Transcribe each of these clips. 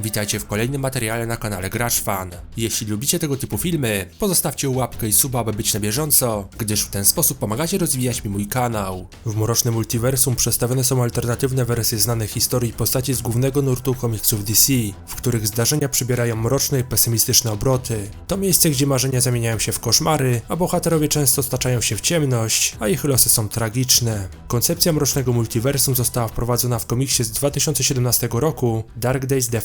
Witajcie w kolejnym materiale na kanale Gracz Fan. Jeśli lubicie tego typu filmy, pozostawcie łapkę i suba, aby być na bieżąco, gdyż w ten sposób pomagacie rozwijać mi mój kanał. W Mrocznym Multiversum przedstawione są alternatywne wersje znanych historii postaci z głównego nurtu komiksów DC, w których zdarzenia przybierają mroczne i pesymistyczne obroty. To miejsce, gdzie marzenia zamieniają się w koszmary, a bohaterowie często staczają się w ciemność, a ich losy są tragiczne. Koncepcja Mrocznego Multiversum została wprowadzona w komiksie z 2017 roku Dark Days The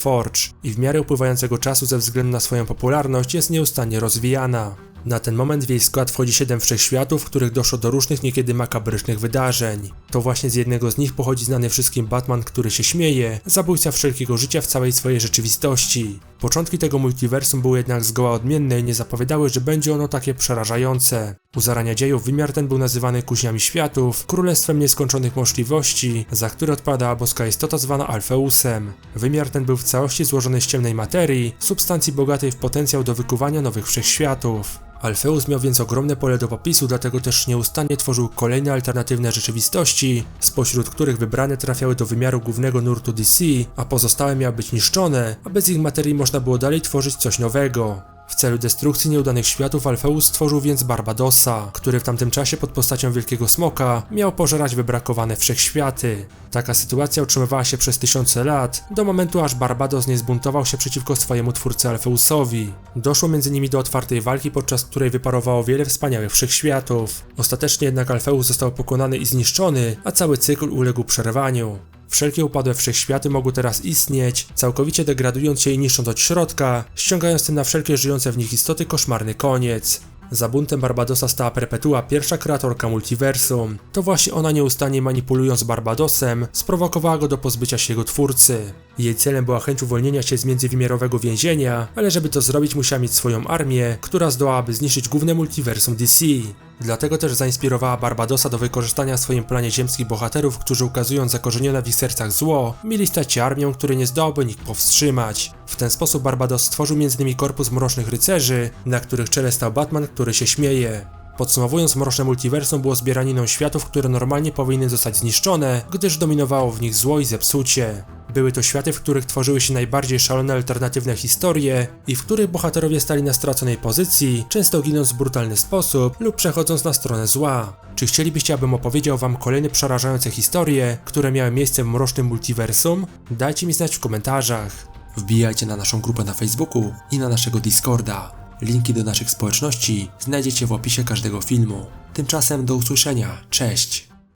I w miarę upływającego czasu ze względu na swoją popularność jest nieustannie rozwijana. Na ten moment w jej skład wchodzi 7 wszechświatów, w których doszło do różnych niekiedy makabrycznych wydarzeń. To właśnie z jednego z nich pochodzi znany wszystkim Batman, który się śmieje, zabójca wszelkiego życia w całej swojej rzeczywistości. Początki tego multiversum były jednak zgoła odmienne i nie zapowiadały, że będzie ono takie przerażające. U zarania dziejów wymiar ten był nazywany kuźniami światów, królestwem nieskończonych możliwości, za które odpowiadała boska istota zwana Alfeusem. Wymiar ten był w całości złożony z ciemnej materii, substancji bogatej w potencjał do wykuwania nowych wszechświatów. Alfeus miał więc ogromne pole do popisu, dlatego też nieustannie tworzył kolejne alternatywne rzeczywistości, spośród których wybrane trafiały do wymiaru głównego nurtu DC, a pozostałe miały być niszczone, a bez ich materii można było dalej tworzyć coś nowego. W celu destrukcji nieudanych światów Alfeus stworzył więc Barbadosa, który w tamtym czasie pod postacią Wielkiego Smoka miał pożerać wybrakowane wszechświaty. Taka sytuacja utrzymywała się przez tysiące lat, do momentu aż Barbados nie zbuntował się przeciwko swojemu twórcy Alfeusowi. Doszło między nimi do otwartej walki, podczas której wyparowało wiele wspaniałych wszechświatów. Ostatecznie jednak Alfeus został pokonany i zniszczony, a cały cykl uległ przerwaniu. Wszelkie upadłe wszechświaty mogły teraz istnieć, całkowicie degradując się i niszcząc od środka, ściągając tym na wszelkie żyjące w nich istoty koszmarny koniec. Za buntem Barbadosa stała Perpetua, pierwsza kreatorka multiversum. To właśnie ona nieustannie manipulując Barbadosem, sprowokowała go do pozbycia się jego twórcy. Jej celem była chęć uwolnienia się z międzywymiarowego więzienia, ale żeby to zrobić musiała mieć swoją armię, która zdołałaby zniszczyć główne multiversum DC. Dlatego też zainspirowała Barbadosa do wykorzystania w swoim planie ziemskich bohaterów, którzy ukazując zakorzenione w ich sercach zło, mieli stać się armią, której nie zdołaby nikt powstrzymać. W ten sposób Barbados stworzył m.in. korpus mrocznych rycerzy, na których czele stał Batman, który się śmieje. Podsumowując, Mroczne Multiversum było zbieraniną światów, które normalnie powinny zostać zniszczone, gdyż dominowało w nich zło i zepsucie. Były to światy, w których tworzyły się najbardziej szalone alternatywne historie i w których bohaterowie stali na straconej pozycji, często ginąc w brutalny sposób lub przechodząc na stronę zła. Czy chcielibyście, abym opowiedział wam kolejne przerażające historie, które miały miejsce w Mrocznym Multiversum? Dajcie mi znać w komentarzach. Wbijajcie na naszą grupę na Facebooku i na naszego Discorda. Linki do naszych społeczności znajdziecie w opisie każdego filmu. Tymczasem do usłyszenia. Cześć!